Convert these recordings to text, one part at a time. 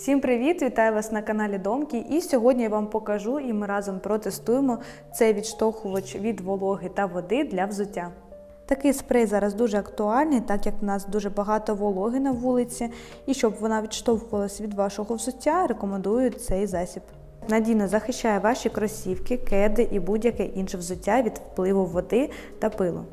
Всім привіт! Вітаю вас на каналі Домки. І сьогодні я вам покажу і ми разом протестуємо цей відштовхувач від вологи та води для взуття. Такий спрей зараз дуже актуальний, так як в нас дуже багато вологи на вулиці, і щоб вона відштовхувалась від вашого взуття, рекомендую цей засіб. Надійно захищає ваші кросівки, кеди і будь-яке інше взуття від впливу води та пилу.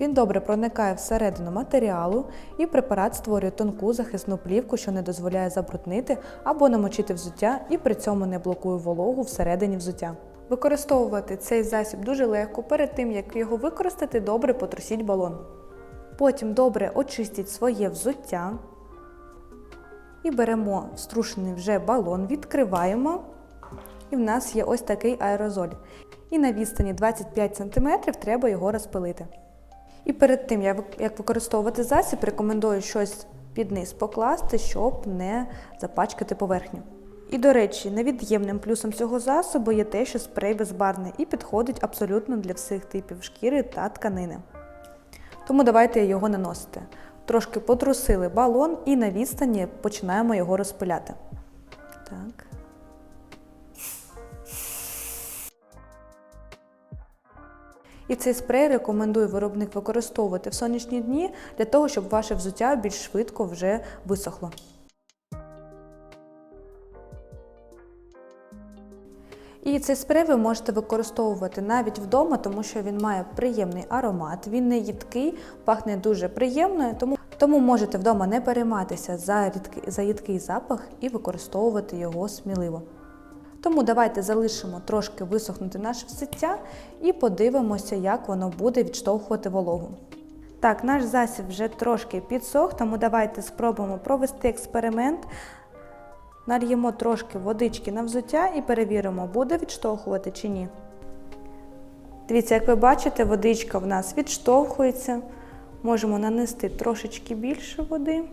Він добре проникає всередину матеріалу і препарат створює тонку захисну плівку, що не дозволяє забруднити або намочити взуття і при цьому не блокує вологу всередині взуття. Використовувати цей засіб дуже легко. Перед тим як його використати, добре потрусіть балон. Потім добре очистіть своє взуття і беремо струшений вже балон, відкриваємо. І в нас є ось такий аерозоль. І на відстані 25 см треба його розпилити. І перед тим, як використовувати засіб, рекомендую щось під низ покласти, щоб не запачкати поверхню. І, до речі, невід'ємним плюсом цього засобу є те, що спрей безбарний і підходить абсолютно для всіх типів шкіри та тканини. Тому давайте його наносити. Трошки потрусили балон і на відстані починаємо його розпиляти. Так. І цей спрей рекомендує виробник використовувати в сонячні дні для того, щоб ваше взуття більш швидко вже висохло. І цей спрей ви можете використовувати навіть вдома, тому що він має приємний аромат, він не їдкий, пахне дуже приємно, тому, тому можете вдома не перейматися за, рідкий, за їдкий запах і використовувати його сміливо. Тому давайте залишимо трошки висохнути наше взуття і подивимося, як воно буде відштовхувати вологу. Так, наш засіб вже трошки підсох, тому давайте спробуємо провести експеримент. Нальємо трошки водички на взуття і перевіримо, буде відштовхувати чи ні. Дивіться, як ви бачите, водичка в нас відштовхується. Можемо нанести трошечки більше води.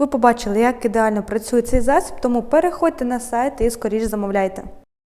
Ви побачили, як ідеально працює цей засіб, тому переходьте на сайт і скоріш замовляйте.